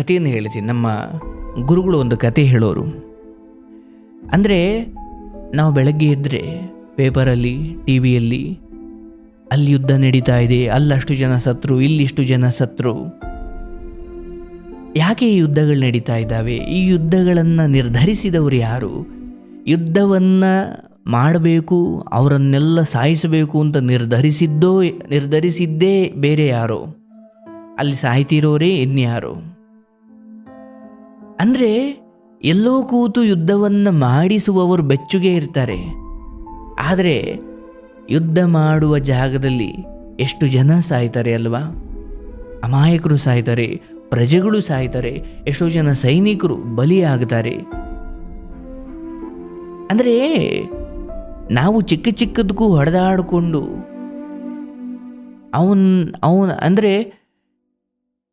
ಕಥೆಯನ್ನು ಹೇಳ್ತೀನಿ ನಮ್ಮ ಗುರುಗಳು ಒಂದು ಕತೆ ಹೇಳೋರು. ಅಂದರೆ ನಾವು ಬೆಳಗ್ಗೆ ಎದ್ದರೆ ಪೇಪರಲ್ಲಿ ಟಿ ವಿಯಲ್ಲಿ ಅಲ್ಲಿ ಯುದ್ಧ ನಡೀತಾ ಇದೆ, ಅಲ್ಲಷ್ಟು ಜನ ಸತ್ರು, ಇಲ್ಲಿಷ್ಟು ಜನ ಸತ್ರು. ಯಾಕೆ ಈ ಯುದ್ಧಗಳು ನಡೀತಾ ಇದ್ದಾವೆ? ಈ ಯುದ್ಧಗಳನ್ನು ನಿರ್ಧರಿಸಿದವರು ಯಾರು? ಯುದ್ಧವನ್ನು ಮಾಡಬೇಕು, ಅವರನ್ನೆಲ್ಲ ಸಾಯಿಸಬೇಕು ಅಂತ ನಿರ್ಧರಿಸಿದ್ದೋ, ನಿರ್ಧರಿಸಿದ್ದೇ ಬೇರೆ ಯಾರೋ? ಅಲ್ಲಿ ಸಾಯ್ತಿರೋರೇ ಇನ್ಯಾರೋ? ಅಂದರೆ ಎಲ್ಲೋ ಕೂತು ಯುದ್ಧವನ್ನು ಮಾಡಿಸುವವರು ಬೆಚ್ಚುಗೆ ಇರ್ತಾರೆ. ಆದರೆ ಯುದ್ಧ ಮಾಡುವ ಜಾಗದಲ್ಲಿ ಎಷ್ಟು ಜನ ಸಾಯ್ತಾರೆ ಅಲ್ವಾ? ಅಮಾಯಕರು ಸಾಯ್ತಾರೆ, ಪ್ರಜೆಗಳು ಸಾಯ್ತಾರೆ, ಎಷ್ಟೋ ಜನ ಸೈನಿಕರು ಬಲಿಯಾಗ್ತಾರೆ. ಅಂದರೆ ನಾವು ಚಿಕ್ಕ ಚಿಕ್ಕದಕ್ಕೂ ಹೊಡೆದಾಡಿಕೊಂಡು ಅವನ್ ಅವನ್, ಅಂದರೆ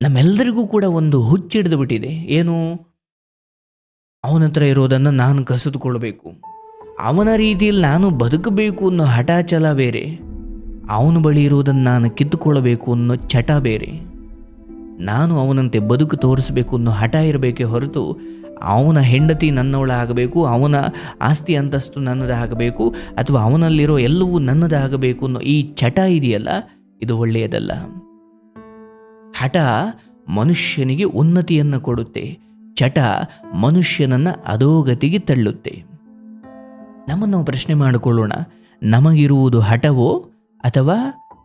ನಮ್ಮೆಲ್ಲರಿಗೂ ಕೂಡ ಒಂದು ಹುಚ್ಚಿಡಿದು ಬಿಟ್ಟಿದೆ. ಏನು? ಅವನ ಹತ್ರ ಇರೋದನ್ನು ನಾನು ಕಸಿದುಕೊಳ್ಬೇಕು. ಅವನ ರೀತಿಯಲ್ಲಿ ನಾನು ಬದುಕಬೇಕು ಅನ್ನೋ ಹಠ ಛಲ ಬೇರೆ. ಅವನ ಬಳಿ ಇರೋದನ್ನು ನಾನು ಕಿತ್ತುಕೊಳ್ಳಬೇಕು ಅನ್ನೋ ಚಟ ಬೇರೆ. ನಾನು ಅವನಂತೆ ಬದುಕು ತೋರಿಸಬೇಕು ಅನ್ನೋ ಹಠ ಇರಬೇಕೇ ಹೊರತು ಅವನ ಹೆಂಡತಿ ನನ್ನವಳಾಗಬೇಕು, ಅವನ ಆಸ್ತಿ ಅಂತಸ್ತು ನನ್ನದಾಗಬೇಕು, ಅಥವಾ ಅವನಲ್ಲಿರೋ ಎಲ್ಲವೂ ನನ್ನದಾಗಬೇಕು ಅನ್ನೋ ಈ ಚಟ ಇದೆಯಲ್ಲ, ಇದು ಒಳ್ಳೆಯದಲ್ಲ. ಹಠ ಮನುಷ್ಯನಿಗೆ ಉನ್ನತಿಯನ್ನು ಕೊಡುತ್ತೆ. ಚಟ ಮನುಷ್ಯನನ್ನು ಅಧೋಗತಿಗೆ ತಳ್ಳುತ್ತೆ. ನಮ್ಮನ್ನು ಪ್ರಶ್ನೆ ಮಾಡಿಕೊಳ್ಳೋಣ, ನಮಗಿರುವುದು ಹಠವೋ ಅಥವಾ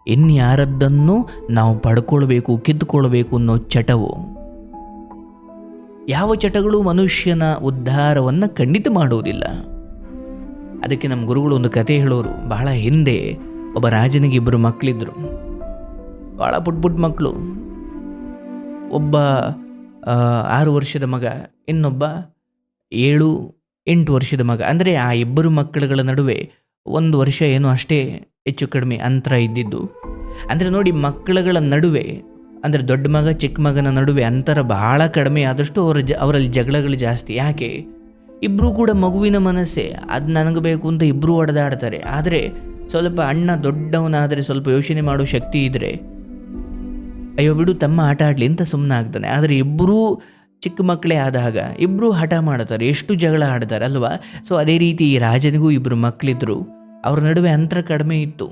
ಇನ್ಯಾರದ್ದನ್ನು ನಾವು ಪಡ್ಕೊಳ್ಬೇಕು, ಕಿತ್ತುಕೊಳ್ಬೇಕು ಅನ್ನೋ ಚಟವೋ? ಯಾವ ಚಟಗಳು ಮನುಷ್ಯನ ಉದ್ಧಾರವನ್ನು ಖಂಡಿತ ಮಾಡುವುದಿಲ್ಲ ಅದಕ್ಕೆ ನಮ್ಮ ಗುರುಗಳು ಒಂದು ಕತೆ ಹೇಳೋರು, ಬಹಳ ಹಿಂದೆ ಒಬ್ಬ ರಾಜನಿಗೆ ಇಬ್ಬರು ಮಕ್ಕಳಿದ್ರು ಭಾಳ ಪುಟ್ ಪುಟ್ ಮಕ್ಕಳು ಒಬ್ಬ ಆರು ವರ್ಷದ ಮಗ, ಇನ್ನೊಬ್ಬ ಏಳು, ಎಂಟು ವರ್ಷದ ಮಗ. ಅಂದರೆ ಆ ಇಬ್ಬರು ಮಕ್ಕಳುಗಳ ನಡುವೆ ಒಂದು ವರ್ಷ ಏನು ಅಷ್ಟೇ ಹೆಚ್ಚು ಕಡಿಮೆ ಅಂತರ ಇದ್ದಿದ್ದು. ಅಂದರೆ ನೋಡಿ, ಮಕ್ಕಳುಗಳ ನಡುವೆ, ಅಂದರೆ ದೊಡ್ಡ ಮಗ, ಚಿಕ್ಕ ಮಗನ ನಡುವೆ ಅಂತರ ಬಹಳ ಕಡಿಮೆ ಆದಷ್ಟು ಅವರ ಜ, ಅವರಲ್ಲಿ ಜಗಳಗಳು ಜಾಸ್ತಿ. ಯಾಕೆ? ಇಬ್ಬರೂ ಕೂಡ ಮಗುವಿನ ಮನಸ್ಸೇ. ಅದು ನನಗೆ ಬೇಕು ಅಂತ ಇಬ್ಬರೂ ಹೊಡೆದಾಡ್ತಾರೆ ಆದರೆ ಸ್ವಲ್ಪ ಅಣ್ಣ ದೊಡ್ಡವನಾದರೆ ಸ್ವಲ್ಪ ಯೋಚನೆ ಮಾಡೋ ಶಕ್ತಿ ಇದ್ದರೆ ಅಯ್ಯೋ ಬಿಡು, ತಮ್ಮ ಆಟ ಆಡಲಿ ಅಂತ ಸುಮ್ಮನೆ ಆಗ್ತಾನೆ. ಆದರೆ ಇಬ್ಬರೂ ಚಿಕ್ಕ ಮಕ್ಕಳೇ ಆದಾಗ ಇಬ್ಬರೂ ಹಠ ಮಾಡ್ತಾರೆ ಎಷ್ಟು ಜಗಳ ಆಡ್ತಾರೆ ಅಲ್ವಾ? ಸೊ ಅದೇ ರೀತಿ ಈ ರಾಜನಿಗೂ ಇಬ್ಬರು ಮಕ್ಕಳಿದ್ರು ಅವ್ರ ನಡುವೆ ಅಂತರ ಕಡಿಮೆ ಇತ್ತು.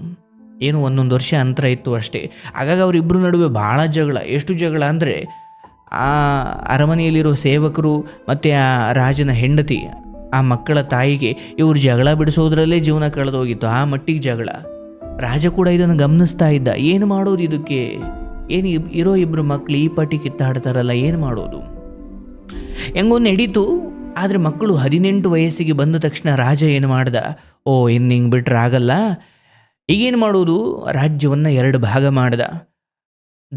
ಏನು ಒಂದೊಂದು ವರ್ಷ ಅಂತರ ಇತ್ತು ಅಷ್ಟೇ. ಹಾಗಾಗಿ ಅವರಿಬ್ಬರ ನಡುವೆ ಭಾಳ ಜಗಳ. ಎಷ್ಟು ಜಗಳ ಅಂದರೆ, ಆ ಅರಮನೆಯಲ್ಲಿರೋ ಸೇವಕರು ಮತ್ತು ಆ ರಾಜನ ಹೆಂಡತಿ, ಆ ಮಕ್ಕಳ ತಾಯಿಗೆ ಇವರು ಜಗಳ ಬಿಡಿಸೋದ್ರಲ್ಲೇ ಜೀವನ ಕಳೆದೋಗಿತ್ತು. ಆ ಮಟ್ಟಿಗೆ ಜಗಳ. ರಾಜ ಕೂಡ ಇದನ್ನು ಗಮನಿಸ್ತಾ ಇದ್ದ. ಏನು ಮಾಡೋದು ಇದಕ್ಕೆ? ಏನು ಇಬ್- ಇರೋ ಇಬ್ಬರು ಮಕ್ಕಳು ಈ ಪಟ್ಟಿ ಕಿತ್ತಾಡ್ತಾರಲ್ಲ, ಏನು ಮಾಡೋದು? ಹೆಂಗೋ ನಡೀತು, ಆದರೆ ಮಕ್ಕಳು ಹದಿನೆಂಟು ವಯಸ್ಸಿಗೆ ಬಂದ ತಕ್ಷಣ ರಾಜ ಏನು ಮಾಡ್ದ? ಓ ಇನ್ನು ಹಿಂಗೆ ಬಿಟ್ರೆ ಆಗಲ್ಲ. ಈಗೇನು ಮಾಡೋದು? ರಾಜ್ಯವನ್ನು ಎರಡು ಭಾಗ ಮಾಡ್ದ.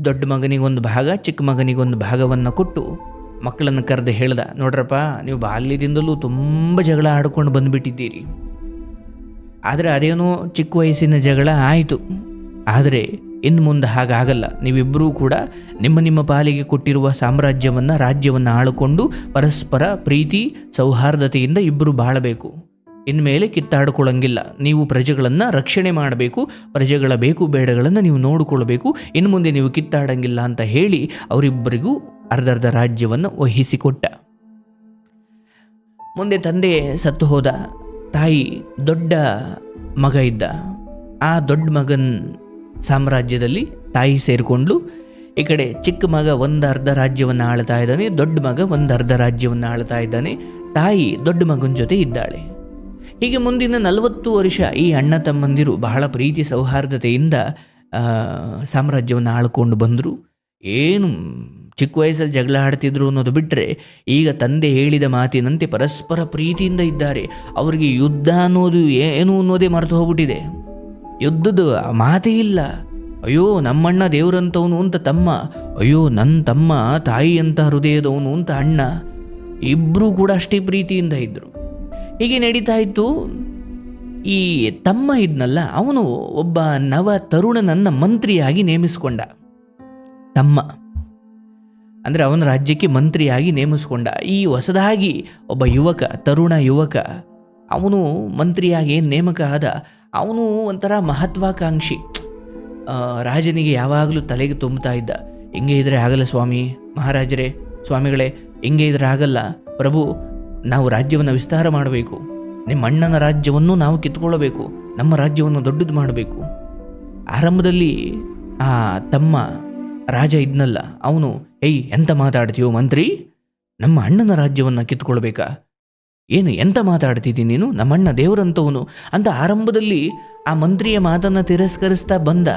ದೊಡ್ಡ ಮಗನಿಗೊಂದು ಭಾಗ, ಚಿಕ್ಕ ಮಗನಿಗೊಂದು ಭಾಗವನ್ನು ಕೊಟ್ಟು ಮಕ್ಕಳನ್ನು ಕರೆದು ಹೇಳ್ದ, ನೋಡ್ರಪ್ಪ, ನೀವು ಬಾಲ್ಯದಿಂದಲೂ ತುಂಬ ಜಗಳ ಆಡ್ಕೊಂಡು ಬಂದುಬಿಟ್ಟಿದ್ದೀರಿ. ಆದರೆ ಅದೇನೋ ಚಿಕ್ಕ ವಯಸ್ಸಿನ ಜಗಳ ಆಯಿತು. ಆದರೆ ಇನ್ನು ಮುಂದೆ ಹಾಗಾಗಲ್ಲ. ನೀವಿಬ್ಬರೂ ಕೂಡ ನಿಮ್ಮ ನಿಮ್ಮ ಪಾಲಿಗೆ ಕೊಟ್ಟಿರುವ ಸಾಮ್ರಾಜ್ಯವನ್ನು, ರಾಜ್ಯವನ್ನು ಆಳುಕೊಂಡು ಪರಸ್ಪರ ಪ್ರೀತಿ, ಸೌಹಾರ್ದತೆಯಿಂದ ಇಬ್ಬರು ಬಾಳಬೇಕು. ಇನ್ಮೇಲೆ ಕಿತ್ತಾಡಿಕೊಳ್ಳಂಗಿಲ್ಲ. ನೀವು ಪ್ರಜೆಗಳನ್ನು ರಕ್ಷಣೆ ಮಾಡಬೇಕು, ಪ್ರಜೆಗಳ ಬೇಕು ಬೇಡಗಳನ್ನು ನೀವು ನೋಡಿಕೊಳ್ಬೇಕು. ಇನ್ನು ಮುಂದೆ ನೀವು ಕಿತ್ತಾಡಂಗಿಲ್ಲ ಅಂತ ಹೇಳಿ ಅವರಿಬ್ಬರಿಗೂ ಅರ್ಧರ್ಧ ರಾಜ್ಯವನ್ನು ವಹಿಸಿಕೊಟ್ಟ. ಮುಂದೆ ತಂದೆ ಸತ್ತು ಹೋದ ತಾಯಿ ದೊಡ್ಡ ಮಗ ಇದ್ದ. ಆ ದೊಡ್ಡ ಮಗನ ಸಾಮ್ರಾಜ್ಯದಲ್ಲಿ ತಾಯಿ ಸೇರಿಕೊಂಡು ಈ ಕಡೆ ಚಿಕ್ಕ ಮಗ ಒಂದು ಅರ್ಧ ರಾಜ್ಯವನ್ನು ಆಳ್ತಾ ಇದ್ದಾನೆ, ದೊಡ್ಡ ಮಗ ಒಂದು ಅರ್ಧ ರಾಜ್ಯವನ್ನು ಆಳ್ತಾ ಇದ್ದಾನೆ, ತಾಯಿ ದೊಡ್ಡ ಮಗನ ಜೊತೆ ಇದ್ದಾಳೆ. ಹೀಗೆ ಮುಂದಿನ ನಲವತ್ತು ವರ್ಷ ಈ ಅಣ್ಣ ತಮ್ಮಂದಿರು ಬಹಳ ಪ್ರೀತಿ ಸೌಹಾರ್ದತೆಯಿಂದ ಸಾಮ್ರಾಜ್ಯವನ್ನು ಆಳ್ಕೊಂಡು ಬಂದರು. ಏನು ಚಿಕ್ಕ ವಯಸ್ಸಲ್ಲಿ ಜಗಳ ಆಡ್ತಿದ್ರು ಅನ್ನೋದು ಬಿಟ್ಟರೆ ಈಗ ತಂದೆ ಹೇಳಿದ ಮಾತಿನಂತೆ ಪರಸ್ಪರ ಪ್ರೀತಿಯಿಂದ ಇದ್ದಾರೆ. ಅವರಿಗೆ ಯುದ್ಧ ಅನ್ನೋದು ಏನು ಅನ್ನೋದೇ ಮರೆತು ಹೋಗ್ಬಿಟ್ಟಿದೆ. ಯುದ್ಧದ ಮಾತೇ ಇಲ್ಲ. ಅಯ್ಯೋ, ನಮ್ಮಣ್ಣ ದೇವರಂತವನು ಅಂತ ತಮ್ಮ. ಅಯ್ಯೋ ನನ್ನ ತಮ್ಮ ತಾಯಿ ಅಂತ ಹೃದಯದವನು ಅಂತ ಅಣ್ಣ. ಇಬ್ಬರೂ ಕೂಡ ಅಷ್ಟೇ ಪ್ರೀತಿಯಿಂದ ಇದ್ದರು ಹೀಗೆ ನಡೀತಾ ಇತ್ತು. ಈ ತಮ್ಮ ಇದ್ನಲ್ಲ, ಅವನು ಒಬ್ಬ ನವ ತರುಣನನ್ನು ಮಂತ್ರಿಯಾಗಿ ನೇಮಿಸಿಕೊಂಡ. ತಮ್ಮ. ಅಂದರೆ ಅವನ ರಾಜ್ಯಕ್ಕೆ ಮಂತ್ರಿಯಾಗಿ ನೇಮಿಸಿಕೊಂಡ. ಈ ಹೊಸದಾಗಿ ಒಬ್ಬ ಯುವಕ, ತರುಣ ಯುವಕ, ಅವನು ಮಂತ್ರಿಯಾಗಿ ನೇಮಕ ಆದ ಅವನು ಒಂಥರ ಮಹತ್ವಾಕಾಂಕ್ಷಿ. ರಾಜನಿಗೆ ಯಾವಾಗಲೂ ತಲೆಗೆ ತುಂಬುತ್ತಾ ಇದ್ದ. ಹಿಂಗೆ ಇದ್ರೆ ಆಗಲ್ಲ ಸ್ವಾಮಿ, ಮಹಾರಾಜರೇ, ಸ್ವಾಮಿಗಳೇ, ಹಿಂಗೆ ಇದ್ರೆ ಆಗಲ್ಲ. ಪ್ರಭು, ನಾವು ರಾಜ್ಯವನ್ನು ವಿಸ್ತಾರ ಮಾಡಬೇಕು. ನಿಮ್ಮ ಅಣ್ಣನ ರಾಜ್ಯವನ್ನು ನಾವು ಕಿತ್ಕೊಳ್ಳಬೇಕು. ನಮ್ಮ ರಾಜ್ಯವನ್ನು ದೊಡ್ಡದು ಮಾಡಬೇಕು. ಆರಂಭದಲ್ಲಿ, ಆ, ತಮ್ಮ ರಾಜ ಇದ್ನಲ್ಲ, ಅವನು, ಏಯ್, ಎಂತ ಮಾತಾಡ್ತೀಯೋ ಮಂತ್ರಿ? ನಮ್ಮ ಅಣ್ಣನ ರಾಜ್ಯವನ್ನು ಕಿತ್ಕೊಳ್ಬೇಕಾ? ಏನು ಎಂತ ಮಾತಾಡ್ತಿದ್ದೀನಿ ನೀನು? ನಮ್ಮಣ್ಣ ದೇವರಂತವನು. ಅಂತ ಆರಂಭದಲ್ಲಿ ಆ ಮಂತ್ರಿಯ ಮಾತನ್ನು ತಿರಸ್ಕರಿಸ್ತಾ ಬಂದ.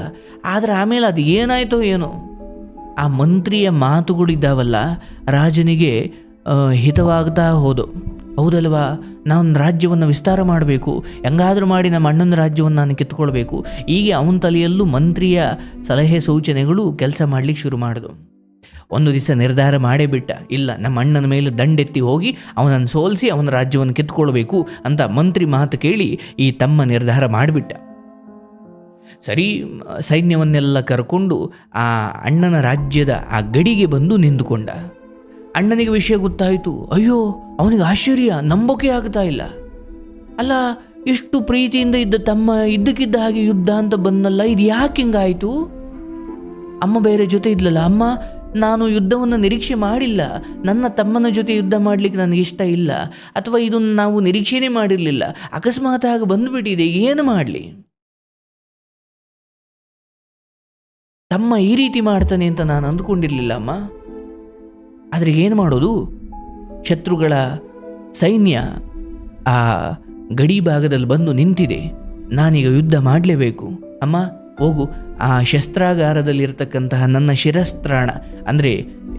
ಆದರೆ ಆಮೇಲೆ ಅದು ಏನಾಯಿತೋ ಏನೋ. ಆ ಮಂತ್ರಿಯ ಮಾತುಗಳಿದ್ದಾವಲ್ಲ ರಾಜನಿಗೆ ಹಿತವಾಗ್ತಾ ಹೋದು. ಹೌದಲ್ವಾ? ನಾನು ರಾಜ್ಯವನ್ನು ವಿಸ್ತಾರ ಮಾಡಬೇಕು. ಹೆಂಗಾದರೂ ಮಾಡಿ ನಮ್ಮ ಅಣ್ಣನ ರಾಜ್ಯವನ್ನು ನಾನು ಕಿತ್ಕೊಳ್ಬೇಕು. ಹೀಗೆ ಅವನ ತಲೆಯಲ್ಲೂ ಮಂತ್ರಿಯ ಸಲಹೆ ಸೂಚನೆಗಳು ಕೆಲಸ ಮಾಡಲಿಕ್ಕೆ ಶುರು ಮಾಡಿದು. ಒಂದು ದಿವಸ ನಿರ್ಧಾರ ಮಾಡೇ ಬಿಟ್ಟ. ಇಲ್ಲ, ನಮ್ಮ ಅಣ್ಣನ ಮೇಲೆ ದಂಡೆತ್ತಿ ಹೋಗಿ ಅವನನ್ನು ಸೋಲಿಸಿ ಅವನ ರಾಜ್ಯವನ್ನು ಕಿತ್ಕೊಳ್ಬೇಕು ಅಂತ ಮಂತ್ರಿ ಮಾತು ಕೇಳಿ ಈ ತಮ್ಮ ನಿರ್ಧಾರ ಮಾಡಿಬಿಟ್ಟ. ಸರಿ, ಸೈನ್ಯವನ್ನೆಲ್ಲ ಕರ್ಕೊಂಡು ಆ ಅಣ್ಣನ ರಾಜ್ಯದ ಆ ಗಡಿಗೆ ಬಂದು ನಿಂತುಕೊಂಡ. ಅಣ್ಣನಿಗೆ ವಿಷಯ ಗೊತ್ತಾಯಿತು. ಅಯ್ಯೋ, ಅವನಿಗೆ ಆಶ್ಚರ್ಯ, ನಂಬೋಕೆ ಆಗ್ತಾ ಇಲ್ಲ. ಅಲ್ಲ, ಇಷ್ಟು ಪ್ರೀತಿಯಿಂದ ಇದ್ದ ತಮ್ಮ ಇದ್ದಕ್ಕಿದ್ದ ಹಾಗೆ ಯುದ್ಧ ಅಂತ ಬಂದಲ್ಲ, ಇದು ಯಾಕೆ ಹಿಂಗಾಯಿತು? ಅಮ್ಮ ಬೇರೆ ಜೊತೆ ಇದ್ಲಲ್ಲ, ಅಮ್ಮ? ನಾನು ಯುದ್ಧವನ್ನು ನಿರೀಕ್ಷೆ ಮಾಡಿಲ್ಲ. ನನ್ನ ತಮ್ಮನ ಜೊತೆ ಯುದ್ಧ ಮಾಡಲಿಕ್ಕೆ ನನಗೆ ಇಷ್ಟ ಇಲ್ಲ. ಅಥವಾ ಇದನ್ನು ನಾವು ನಿರೀಕ್ಷೆನೇ ಮಾಡಿರಲಿಲ್ಲ. ಅಕಸ್ಮಾತ್ ಆಗಿ ಬಂದುಬಿಟ್ಟಿದೆ. ಏನು ಮಾಡಲಿ? ತಮ್ಮ ಈ ರೀತಿ ಮಾಡ್ತಾನೆ ಅಂತ ನಾನು ಅಂದುಕೊಂಡಿರಲಿಲ್ಲ ಅಮ್ಮ. ಆದರೆ ಏನು ಮಾಡೋದು? ಶತ್ರುಗಳ ಸೈನ್ಯ ಆ ಗಡಿ ಭಾಗದಲ್ಲಿ ಬಂದು ನಿಂತಿದೆ. ನಾನೀಗ ಯುದ್ಧ ಮಾಡಲೇಬೇಕು. ಅಮ್ಮ ಹೋಗು. ಆ ಶಸ್ತ್ರಾಗಾರದಲ್ಲಿರ್ತಕ್ಕಂತಹ ನನ್ನ ಶಿರಸ್ತ್ರಾಣ, ಅಂದರೆ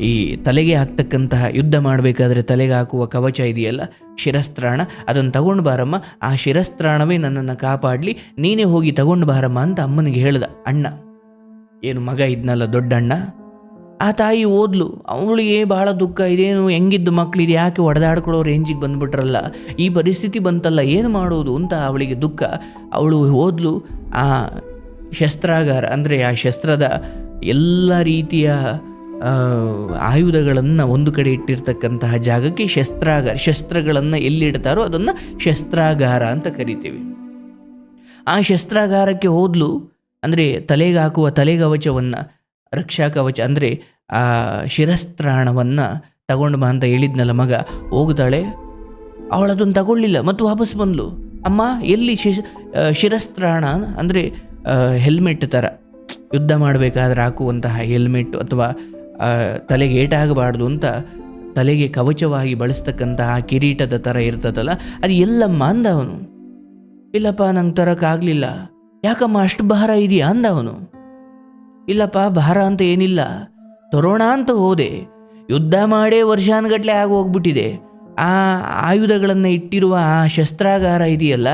ಈ ತಲೆಗೆ ಹಾಕ್ತಕ್ಕಂತಹ ಯುದ್ಧ ಮಾಡಬೇಕಾದ್ರೆ ತಲೆಗೆ ಹಾಕುವ ಕವಚ ಇದೆಯಲ್ಲ, ಶಿರಸ್ತ್ರಾಣ, ಅದನ್ನು ತಗೊಂಡು ಬಾರಮ್ಮ. ಆ ಶಿರಸ್ತ್ರಾಣವೇ ನನ್ನನ್ನು ಕಾಪಾಡಲಿ. ನೀನೇ ಹೋಗಿ ತಗೊಂಡು ಬಾರಮ್ಮ ಅಂತ ಅಮ್ಮನಿಗೆ ಹೇಳ್ದ. ಅಣ್ಣ, ಏನು ಮಗ ಇದ್ನಲ್ಲ ದೊಡ್ಡಣ್ಣ? ಆ ತಾಯಿ ಓದ್ಲು, ಅವಳಿಗೆ ಭಾಳ ದುಃಖ, ಇದೇನು ಹೆಂಗಿದ್ದು ಮಕ್ಕಳಿದೆ ಯಾಕೆ ಹೊಡೆದಾಡ್ಕೊಳ್ಳೋ ರೇಂಜಿಗೆ ಬಂದುಬಿಟ್ರಲ್ಲ? ಈ ಪರಿಸ್ಥಿತಿ ಬಂತಲ್ಲ, ಏನು ಮಾಡೋದು ಅಂತ ಅವಳಿಗೆ ದುಃಖ. ಅವಳು ಓದ್ಲು, ಆ ಶಸ್ತ್ರಾಗಾರ ಅಂದರೆ ಆ ಶಸ್ತ್ರದ ಎಲ್ಲ ರೀತಿಯ ಆಯುಧಗಳನ್ನು ಒಂದು ಕಡೆ ಇಟ್ಟಿರ್ತಕ್ಕಂತಹ ಜಾಗಕ್ಕೆ ಶಸ್ತ್ರಾಗಾರ ಶಸ್ತ್ರಗಳನ್ನು ಎಲ್ಲಿಡ್ತಾರೋ ಅದನ್ನು ಶಸ್ತ್ರಾಗಾರ ಅಂತ ಕರಿತೀವಿ. ಆ ಶಸ್ತ್ರಾಗಾರಕ್ಕೆ ಹೋದ್ಲು ಅಂದರೆ ತಲೆಗೆ ಹಾಕುವ ತಲೆಗವಚವನ್ನು ರಕ್ಷಾ ಕವಚ ಅಂದರೆ ಆ ಶಿರಸ್ತ್ರಾಣವನ್ನು ತಗೊಂಡು ಬಾ ಅಂತ ಹೇಳಿದ್ನಲ್ಲ ಮಗ ಹೋಗ್ತಾಳೆ. ಅವಳದನ್ನು ತಗೊಳ್ಳಿಲ್ಲ ಮತ್ತು ವಾಪಸ್ ಬಂದಳು ಅಮ್ಮ ಎಲ್ಲಿ ಆ, ಶಿರಸ್ತ್ರಾಣ ಅಂದರೆ ಹೆಲ್ಮೆಟ್ ಥರ ಯುದ್ಧ ಮಾಡಬೇಕಾದ್ರೆ ಹಾಕುವಂತಹ ಹೆಲ್ಮೆಟ್ ಅಥವಾ ತಲೆಗೆ ಏಟಾಗಬಾರ್ದು ಅಂತ ತಲೆಗೆ ಕವಚವಾಗಿ ಬಳಸ್ತಕ್ಕಂತಹ ಕಿರೀಟದ ಥರ ಇರ್ತದಲ್ಲ, ಅದು ಎಲ್ಲ ಅಂದ ಅವನು ಇಲ್ಲಪ್ಪ, ನಂಗೆ ತರೋಕ್ಕಾಗಲಿಲ್ಲ ಯಾಕಮ್ಮ, ಅಷ್ಟು ಭಾರ ಇದೆಯಾ ಅಂದ ಅವನು ಇಲ್ಲಪ್ಪ, ಭಾರ ಅಂತ ಏನಿಲ್ಲ. ತರೋಣ ಅಂತ ಹೋದೆ. ಯುದ್ಧ ಮಾಡೇ ವರ್ಷಾನುಗಟ್ಲೆ ಆಗಿ ಹೋಗ್ಬಿಟ್ಟಿದೆ ಆ ಆಯುಧಗಳನ್ನು ಇಟ್ಟಿರುವ ಆ ಶಸ್ತ್ರಾಗಾರ ಇದೆಯಲ್ಲ,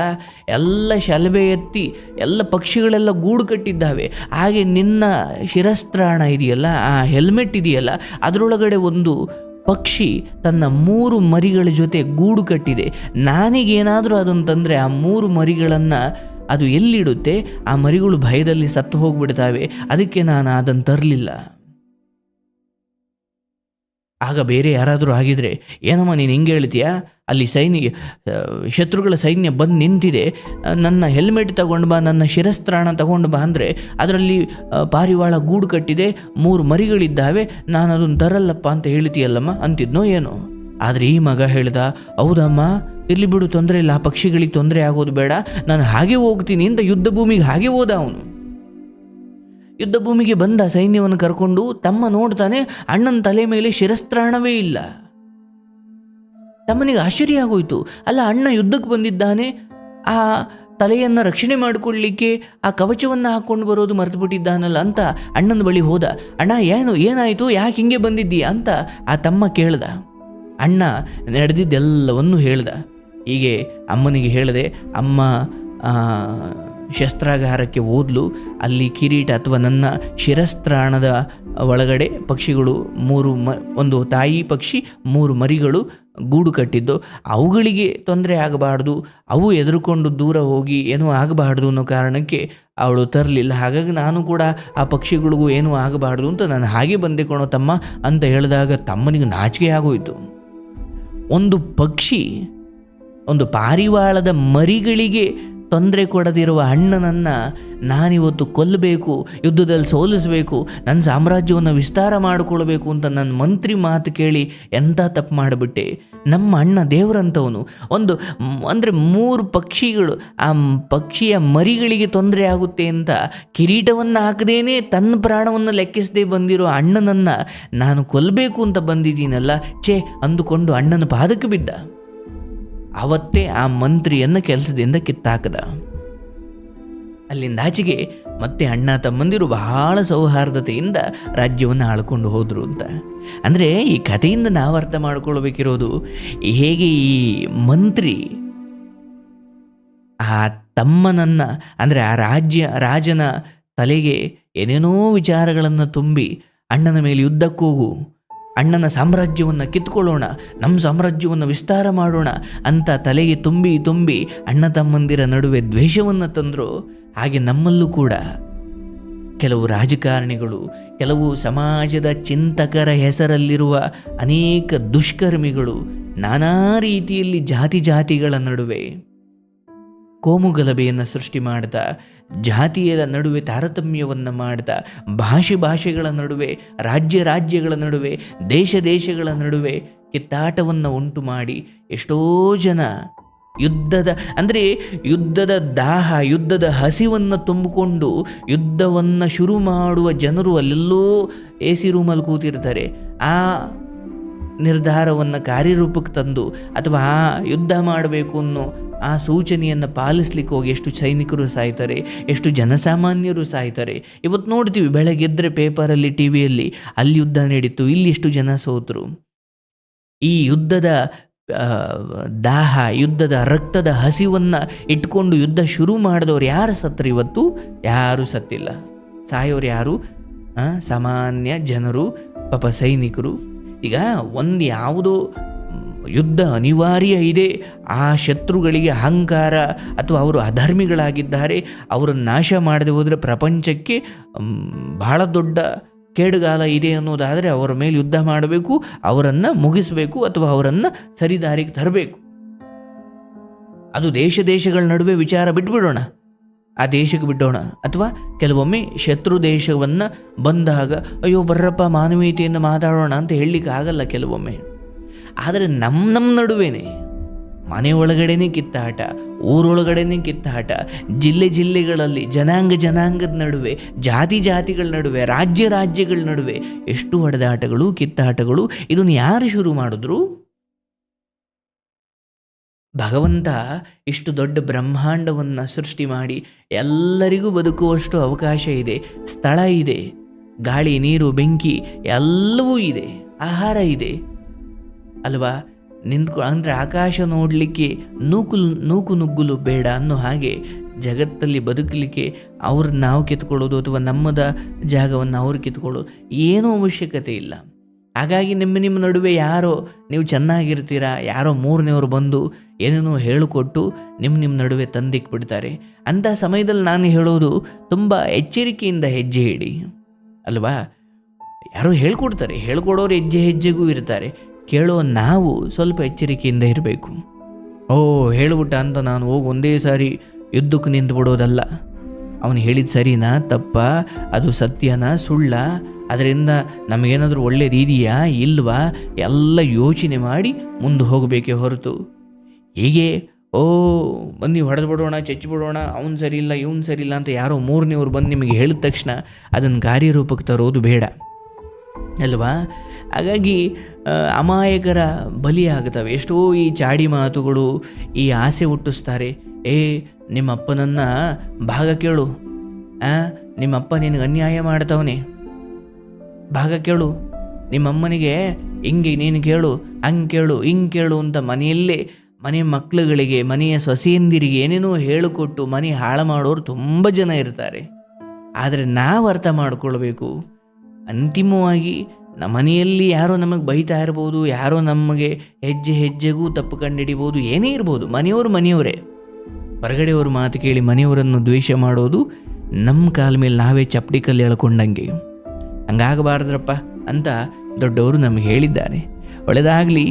ಎಲ್ಲ ಶಲಭೆ ಎತ್ತಿ, ಎಲ್ಲ ಪಕ್ಷಿಗಳೆಲ್ಲ ಗೂಡು ಕಟ್ಟಿದ್ದಾವೆ. ಹಾಗೆ ನಿನ್ನ ಶಿರಸ್ತ್ರಾಣ ಇದೆಯಲ್ಲ, ಆ ಹೆಲ್ಮೆಟ್ ಇದೆಯಲ್ಲ, ಅದರೊಳಗಡೆ ಒಂದು ಪಕ್ಷಿ ತನ್ನ ಮೂರು ಮರಿಗಳ ಜೊತೆ ಗೂಡು ಕಟ್ಟಿದೆ. ನಾನಿಗೇನಾದರೂ ಅದನ್ನು ತಂದರೆ ಆ ಮೂರು ಮರಿಗಳನ್ನು ಅದು ಎಲ್ಲಿಡುತ್ತೆ? ಆ ಮರಿಗಳು ಭಯದಲ್ಲಿ ಸತ್ತು ಹೋಗಿಬಿಡ್ತಾವೆ. ಅದಕ್ಕೆ ನಾನು ಅದನ್ನು ತರಲಿಲ್ಲ. ಆಗ ಬೇರೆ ಯಾರಾದರೂ ಆಗಿದ್ರೆ ಏನಮ್ಮ, ನೀನು ಹಿಂಗೆ ಹೇಳ್ತೀಯಾ? ಅಲ್ಲಿ ಸೈನ್ಯ ಶತ್ರುಗಳ ಸೈನ್ಯ ಬಂದು ನಿಂತಿದೆ. ನನ್ನ ಹೆಲ್ಮೆಟ್ ತಗೊಂಡು ಬಾ, ನನ್ನ ಶಿರಸ್ತ್ರಾಣ ತಗೊಂಡು ಬಾ ಅಂದರೆ ಅದರಲ್ಲಿ ಪಾರಿವಾಳ ಗೂಡು ಕಟ್ಟಿದೆ, ಮೂರು ಮರಿಗಳಿದ್ದಾವೆ ನಾನು ಅದನ್ನು ತರಲ್ಲಪ್ಪ ಅಂತ ಹೇಳ್ತೀಯಲ್ಲಮ್ಮ? ಅಂತಿದ್ನೋ ಏನೋ. ಆದರೆ ಈ ಮಗ ಹೇಳ್ದ, ಹೌದಮ್ಮ, ಇರಲಿ ಬಿಡು, ತೊಂದರೆ ಇಲ್ಲ, ಆ ಪಕ್ಷಿಗಳಿಗೆ ತೊಂದರೆ ಆಗೋದು ಬೇಡ. ನಾನು ಹಾಗೆ ಹೋಗ್ತೀನಿ ಅಂತ ಯುದ್ಧ ಭೂಮಿಗೆ ಹಾಗೆ ಹೋದ ಅವನು. ಯುದ್ಧ ಭೂಮಿಗೆ ಬಂದ ಸೈನ್ಯವನ್ನು ಕರ್ಕೊಂಡು ತಮ್ಮ ನೋಡ್ತಾನೆ ಅಣ್ಣನ ತಲೆ ಮೇಲೆ ಶಿರಸ್ತ್ರಾಣವೇ ಇಲ್ಲ. ತಮ್ಮನಿಗೆ ಆಶ್ಚರ್ಯ ಆಗೋಯ್ತು. ಅಲ್ಲ, ಅಣ್ಣ ಯುದ್ಧಕ್ಕೆ ಬಂದಿದ್ದಾನೆ. ಆ ತಲೆಯನ್ನು ರಕ್ಷಣೆ ಮಾಡಿಕೊಳ್ಳಿಕ್ಕೆ ಆ ಕವಚವನ್ನು ಹಾಕ್ಕೊಂಡು ಬರೋದು ಮರೆತು ಬಿಟ್ಟಿದ್ದಾನಲ್ಲ ಅಂತ ಅಣ್ಣನ ಬಳಿ ಹೋದ. ಅಣ್ಣ, ಏನು, ಏನಾಯಿತು? ಯಾಕೆ ಹಿಂಗೆ ಬಂದಿದ್ದೀಯ ಅಂತ ಆ ತಮ್ಮ ಕೇಳ್ದ. ಅಣ್ಣ ನಡೆದಿದ್ದೆಲ್ಲವನ್ನೂ ಹೇಳ್ದ. ಹೀಗೆ ಅಮ್ಮನಿಗೆ ಹೇಳಿದೆ, ಅಮ್ಮ ಶಸ್ತ್ರಾಗಾರಕ್ಕೆ ಓದಲು ಅಲ್ಲಿ ಕಿರೀಟ ಅಥವಾ ನನ್ನ ಶಿರಸ್ತ್ರಾಣದ ಒಳಗಡೆ ಪಕ್ಷಿಗಳು, ಮೂರು ಮ, ಒಂದು ತಾಯಿ ಪಕ್ಷಿ, ಮೂರು ಮರಿಗಳು ಗೂಡು ಕಟ್ಟಿದ್ದು. ಅವುಗಳಿಗೆ ತೊಂದರೆ ಆಗಬಾರ್ದು. ಅವು ಎದುರುಕೊಂಡು ದೂರ ಹೋಗಿ ಏನೂ ಆಗಬಾರ್ದು ಅನ್ನೋ ಕಾರಣಕ್ಕೆ ಅವಳು ತರಲಿಲ್ಲ. ಹಾಗಾಗಿ ನಾನು ಕೂಡ ಆ ಪಕ್ಷಿಗಳಿಗೂ ಏನೂ ಆಗಬಾರ್ದು ಅಂತ ನಾನು ಹಾಗೆ ಬಂದೆ ಕೊಣೋ ತಮ್ಮ ಅಂತ ಹೇಳಿದಾಗ ತಮ್ಮನಿಗೆ ನಾಚಿಕೆ ಆಗೋಯಿತು. ಒಂದು ಪಕ್ಷಿ ಒಂದು ಪಾರಿವಾಳದ ಮರಿಗಳಿಗೆ ತೊಂದರೆ ಕೊಡದಿರುವ ಅಣ್ಣನನ್ನು ನಾನಿವತ್ತು ಕೊಲ್ಲಬೇಕು, ಯುದ್ಧದಲ್ಲಿ ಸೋಲಿಸಬೇಕು ನನ್ನ ಸಾಮ್ರಾಜ್ಯವನ್ನು ವಿಸ್ತಾರ ಮಾಡಿಕೊಳ್ಬೇಕು ಅಂತ ನನ್ನ ಮಂತ್ರಿ ಮಾತು ಕೇಳಿ ಎಂಥ ತಪ್ಪು ಮಾಡಿಬಿಟ್ಟೆ. ನಮ್ಮ ಅಣ್ಣ ದೇವರಂಥವನು ಒಂದು ಅಂದರೆ ಮೂರು ಪಕ್ಷಿಗಳು, ಆ ಪಕ್ಷಿಯ ಮರಿಗಳಿಗೆ ತೊಂದರೆ ಆಗುತ್ತೆ ಅಂತ ಕಿರೀಟವನ್ನು ಹಾಕದೇನೆ ತನ್ನ ಪ್ರಾಣವನ್ನು ಲೆಕ್ಕಿಸದೆ ಬಂದಿರೋ ಅಣ್ಣನನ್ನು ನಾನು ಕೊಲ್ಲಬೇಕು ಅಂತ ಬಂದಿದ್ದೀನಲ್ಲ, ಛೇ ಅಂದುಕೊಂಡು ಅಣ್ಣನ ಪಾದಕ್ಕೆ ಬಿದ್ದ. ಅವತ್ತೇ ಆ ಮಂತ್ರಿಯನ್ನು ಕೆಲಸದಿಂದ ಕಿತ್ತಾಕದ ಅಲ್ಲಿಂದಾಚೆಗೆ ಮತ್ತೆ ಅಣ್ಣ ತಮ್ಮಂದಿರು ಬಹಳ ಸೌಹಾರ್ದತೆಯಿಂದ ರಾಜ್ಯವನ್ನು ಆಳ್ಕೊಂಡು ಹೋದರು ಅಂತ. ಅಂದರೆ ಈ ಕಥೆಯಿಂದ ನಾವು ಅರ್ಥ ಮಾಡ್ಕೊಳ್ಬೇಕಿರೋದು ಹೇಗೆ ಈ ಮಂತ್ರಿ ಆ ತಮ್ಮನನ್ನು, ಅಂದರೆ ಆ ರಾಜ್ಯ, ರಾಜನ ತಲೆಗೆ ಏನೇನೋ ವಿಚಾರಗಳನ್ನು ತುಂಬಿ ಅಣ್ಣನ ಮೇಲೆ ಯುದ್ಧಕ್ಕೋಗು ಅಣ್ಣನ ಸಾಮ್ರಾಜ್ಯವನ್ನು ಕಿತ್ಕೊಳ್ಳೋಣ ನಮ್ಮ ಸಾಮ್ರಾಜ್ಯವನ್ನು ವಿಸ್ತಾರ ಮಾಡೋಣ ಅಂತ ತಲೆಗೆ ತುಂಬಿ ತುಂಬಿ ಅಣ್ಣ ತಮ್ಮಂದಿರ ನಡುವೆ ದ್ವೇಷವನ್ನು ತಂದರು. ಹಾಗೆ ನಮ್ಮಲ್ಲೂ ಕೂಡ. ಕೆಲವು ರಾಜಕಾರಣಿಗಳು, ಕೆಲವು ಸಮಾಜದ ಚಿಂತಕರ ಹೆಸರಲ್ಲಿರುವ ಅನೇಕ ದುಷ್ಕರ್ಮಿಗಳು ನಾನಾ ರೀತಿಯಲ್ಲಿ ಜಾತಿ ಜಾತಿಗಳ ನಡುವೆ ಕೋಮುಗಲಭೆಯನ್ನು ಸೃಷ್ಟಿ ಮಾಡ್ತಾ ಜಾತಿಯರ ನಡುವೆ ತಾರತಮ್ಯವನ್ನು ಮಾಡ್ತಾ ಭಾಷೆ ಭಾಷೆಗಳ ನಡುವೆ, ರಾಜ್ಯ ರಾಜ್ಯಗಳ ನಡುವೆ, ದೇಶ ದೇಶಗಳ ನಡುವೆ ಕಿತ್ತಾಟವನ್ನು ಉಂಟು ಮಾಡಿ ಎಷ್ಟೋ ಜನ ಯುದ್ಧದ, ಅಂದರೆ ಯುದ್ಧದ ದಾಹ, ಯುದ್ಧದ ಹಸಿವನ್ನು ತುಂಬಿಕೊಂಡು ಯುದ್ಧವನ್ನು ಶುರು ಮಾಡುವ ಜನರು ಅಲ್ಲೆಲ್ಲೋ ಎ ಸಿ ರೂಮಲ್ಲಿ ಕೂತಿರ್ತಾರೆ. ಆ ನಿರ್ಧಾರವನ್ನು ಕಾರ್ಯರೂಪಕ್ಕೆ ತಂದು ಅಥವಾ ಯುದ್ಧ ಮಾಡಬೇಕು ಅನ್ನೋ ಆ ಸೂಚನೆಯನ್ನು ಪಾಲಿಸ್ಲಿಕ್ಕೆ ಹೋಗಿ ಎಷ್ಟು ಸೈನಿಕರು ಸಾಯ್ತಾರೆ, ಎಷ್ಟು ಜನಸಾಮಾನ್ಯರು ಸಾಯ್ತಾರೆ. ಇವತ್ತು ನೋಡ್ತೀವಿ ಬೆಳಗ್ಗೆದ್ದರೆ ಪೇಪರಲ್ಲಿ ಟಿ ವಿಯಲ್ಲಿ ಅಲ್ಲಿ ಯುದ್ಧ ನಡೀತು, ಇಲ್ಲಿ ಎಷ್ಟು ಜನ ಸೋತರು. ಈ ಯುದ್ಧದ ದಾಹ, ಯುದ್ಧದ ರಕ್ತದ ಹಸಿವನ್ನು ಇಟ್ಕೊಂಡು ಯುದ್ಧ ಶುರು ಮಾಡಿದವರು ಯಾರು ಸತ್ರು ಇವತ್ತು? ಯಾರೂ ಸತ್ತಿಲ್ಲ. ಸಾಯೋರು ಯಾರು? ಸಾಮಾನ್ಯ ಜನರು, ಪಾಪ ಸೈನಿಕರು. ಈಗ ಒಂದು ಯಾವುದೋ ಯುದ್ಧ ಅನಿವಾರ್ಯ ಇದೆ. ಆ ಶತ್ರುಗಳಿಗೆ ಅಹಂಕಾರ ಅಥವಾ ಅವರು ಅಧರ್ಮಿಗಳಾಗಿದ್ದಾರೆ. ಅವರನ್ನು ನಾಶ ಮಾಡದೆ ಹೋದರೆ ಪ್ರಪಂಚಕ್ಕೆ ಬಹಳ ದೊಡ್ಡ ಕೇಡುಗಾಲ ಇದೆ ಅನ್ನೋದಾದರೆ ಅವರ ಮೇಲೆ ಯುದ್ಧ ಮಾಡಬೇಕು, ಅವರನ್ನು ಮುಗಿಸಬೇಕು ಅಥವಾ ಅವರನ್ನು ಸರಿದಾರಿಗೆ ತರಬೇಕು. ಅದು ದೇಶ ದೇಶಗಳ ನಡುವೆ ವಿಚಾರ ಬಿಟ್ಬಿಡೋಣ. ಆ ದೇಶಕ್ಕೆ ಬಿಡೋಣ ಅಥವಾ ಕೆಲವೊಮ್ಮೆ ಶತ್ರು ದೇಶವನ್ನು ಬಂದಾಗ, ಅಯ್ಯೋ ಬರ್ರಪ್ಪ ಮಾನವೀಯತೆಯನ್ನು ಮಾತಾಡೋಣ ಅಂತ ಹೇಳಲಿಕ್ಕೆ ಆಗಲ್ಲ ಕೆಲವೊಮ್ಮೆ. ಆದರೆ ನಮ್ಮ ನಮ್ಮ ನಡುವೆನೇ ಮನೆ ಒಳಗಡೆನೇ ಕಿತ್ತಾಟ, ಊರೊಳಗಡೆನೇ ಕಿತ್ತಾಟ, ಜಿಲ್ಲೆ ಜಿಲ್ಲೆಗಳಲ್ಲಿ ಜನಾಂಗ ಜನಾಂಗದ ನಡುವೆ, ಜಾತಿ ಜಾತಿಗಳ ನಡುವೆ, ರಾಜ್ಯ ರಾಜ್ಯಗಳ ನಡುವೆ ಎಷ್ಟು ಹೊಡೆದಾಟಗಳು ಕಿತ್ತಾಟಗಳು, ಇದನ್ನು ಯಾರು ಶುರು ಮಾಡಿದ್ರು? ಭಗವಂತ ಇಷ್ಟು ದೊಡ್ಡ ಬ್ರಹ್ಮಾಂಡವನ್ನು ಸೃಷ್ಟಿ ಮಾಡಿ ಎಲ್ಲರಿಗೂ ಬದುಕುವಷ್ಟು ಅವಕಾಶ ಇದೆ, ಸ್ಥಳ ಇದೆ, ಗಾಳಿ, ನೀರು, ಬೆಂಕಿ ಎಲ್ಲವೂ ಇದೆ, ಆಹಾರ ಇದೆ. ಅಲ್ವಾ? ನಿಂತ್ಕೊ ಅಂದರೆ ಆಕಾಶ ನೋಡಲಿಕ್ಕೆ ನೂಕುಲು ನೂಕು ನುಗ್ಗುಲು ಬೇಡ ಅನ್ನೋ ಹಾಗೆ ಜಗತ್ತಲ್ಲಿ ಬದುಕಲಿಕ್ಕೆ ಅವ್ರನ್ನ ನಾವು ಕಿತ್ಕೊಳ್ಳೋದು ಅಥವಾ ನಮ್ಮದ ಜಾಗವನ್ನು ಅವ್ರು ಕಿತ್ಕೊಳ್ಳೋದು ಏನೂ ಅವಶ್ಯಕತೆ ಇಲ್ಲ. ಹಾಗಾಗಿ ನಿಮ್ಮ ನಿಮ್ಮ ನಡುವೆ ಯಾರೋ ನೀವು ಚೆನ್ನಾಗಿರ್ತೀರಾ, ಯಾರೋ ಮೂರನೇವರು ಬಂದು ಏನೇನೋ ಹೇಳಿಕೊಟ್ಟು ನಿಮ್ಮ ನಿಮ್ಮ ನಡುವೆ ತಂದಿಕ್ಬಿಡ್ತಾರೆ. ಅಂಥ ಸಮಯದಲ್ಲಿ ನಾನು ಹೇಳೋದು ತುಂಬ ಎಚ್ಚರಿಕೆಯಿಂದ ಹೆಜ್ಜೆ ಇಡಿ. ಅಲ್ವಾ? ಯಾರೋ ಹೇಳ್ಕೊಡ್ತಾರೆ, ಹೇಳ್ಕೊಡೋರು ಹೆಜ್ಜೆ ಹೆಜ್ಜೆಗೂ ಇರ್ತಾರೆ. ಕೇಳೋ ನಾವು ಸ್ವಲ್ಪ ಎಚ್ಚರಿಕೆಯಿಂದ ಇರಬೇಕು. ಓ, ಹೇಳ್ಬಿಟ್ಟ ಅಂತ ನಾನು ಹೋಗಿ ಒಂದೇ ಸಾರಿ ಯುದ್ಧಕ್ಕೆ ನಿಂತು ಬಿಡೋದಲ್ಲ. ಅವನು ಹೇಳಿದ ಸರಿನಾ, ತಪ್ಪ? ಅದು ಸತ್ಯನಾ, ಸುಳ್ಳ? ಅದರಿಂದ ನಮಗೇನಾದರೂ ಒಳ್ಳೇದಿದೆಯಾ ಇಲ್ವಾ? ಎಲ್ಲ ಯೋಚನೆ ಮಾಡಿ ಮುಂದೆ ಹೋಗಬೇಕೇ ಹೊರತು. ಹೀಗೆ, ಓ, ಬನ್ನಿ ಹೊಡೆದು ಬಿಡೋಣ ಬಿಡೋಣ, ಅವ್ನು ಸರಿ ಇಲ್ಲ, ಇವ್ನು ಸರಿ ಇಲ್ಲ ಅಂತ ಯಾರೋ ಮೂರನೇವ್ರು ಬಂದು ನಿಮಗೆ ಹೇಳಿದ ತಕ್ಷಣ ಅದನ್ನು ಕಾರ್ಯರೂಪಕ್ಕೆ ತರೋದು ಬೇಡ. ಅಲ್ವಾ? ಹಾಗಾಗಿ ಅಮಾಯಕರ ಬಲಿಯಾಗ್ತವೆ. ಎಷ್ಟೋ ಈ ಚಾಡಿ ಮಾತುಗಳು ಈ ಆಸೆ ಹುಟ್ಟಿಸ್ತಾರೆ. ಏ, ನಿಮ್ಮಪ್ಪನನ್ನು ಭಾಗ ಕೇಳು. ನಿಮ್ಮಪ್ಪ ನಿನಗೆ ಅನ್ಯಾಯ ಮಾಡ್ತವನೆ. ಭಾಗ ಕೇಳು. ನಿಮ್ಮಮ್ಮನಿಗೆ ಹಿಂಗೆ ನೀನು ಕೇಳು, ಹಂಗೆ ಕೇಳು, ಹಿಂಗೆ ಕೇಳು ಅಂತ ಮನೆಯಲ್ಲೇ, ಮನೆ ಮಕ್ಕಳುಗಳಿಗೆ ಮನೆಯ ಸೊಸೆಯಂದಿರಿಗೆ ಏನೇನೋ ಹೇಳಿಕೊಟ್ಟು ಮನೆ ಹಾಳು ಮಾಡೋರು ತುಂಬ ಜನ ಇರ್ತಾರೆ. ಆದರೆ ನಾವು ಅರ್ಥ ಮಾಡಿಕೊಳ್ಬೇಕು. ಅಂತಿಮವಾಗಿ ನಮ್ಮ ಮನೆಯಲ್ಲಿ ಯಾರೋ ನಮಗೆ ಬೈತಾ ಇರ್ಬೋದು, ಯಾರೋ ನಮಗೆ ಹೆಜ್ಜೆ ಹೆಜ್ಜೆಗೂ ತಪ್ಪು ಕಂಡುಹಿಡಿಬೋದು ಏನೇ ಇರ್ಬೋದು, ಮನೆಯವರು ಮನೆಯವರೇ. ಹೊರಗಡೆಯವರು ಮಾತು ಕೇಳಿ ಮನೆಯವರನ್ನು ದ್ವೇಷ ಮಾಡೋದು ನಮ್ಮ ಕಾಲ ಮೇಲೆ ನಾವೇ ಚಪ್ಪಡಿ ಕಲ್ಲು ಎಳ್ಕೊಂಡಂಗೆ. ಹಂಗಾಗಬಾರ್ದ್ರಪ್ಪ ಅಂತ ದೊಡ್ಡವರು ನಮಗೆ ಹೇಳಿದ್ದಾರೆ. ಒಳ್ಳೆಯದಾಗಲಿ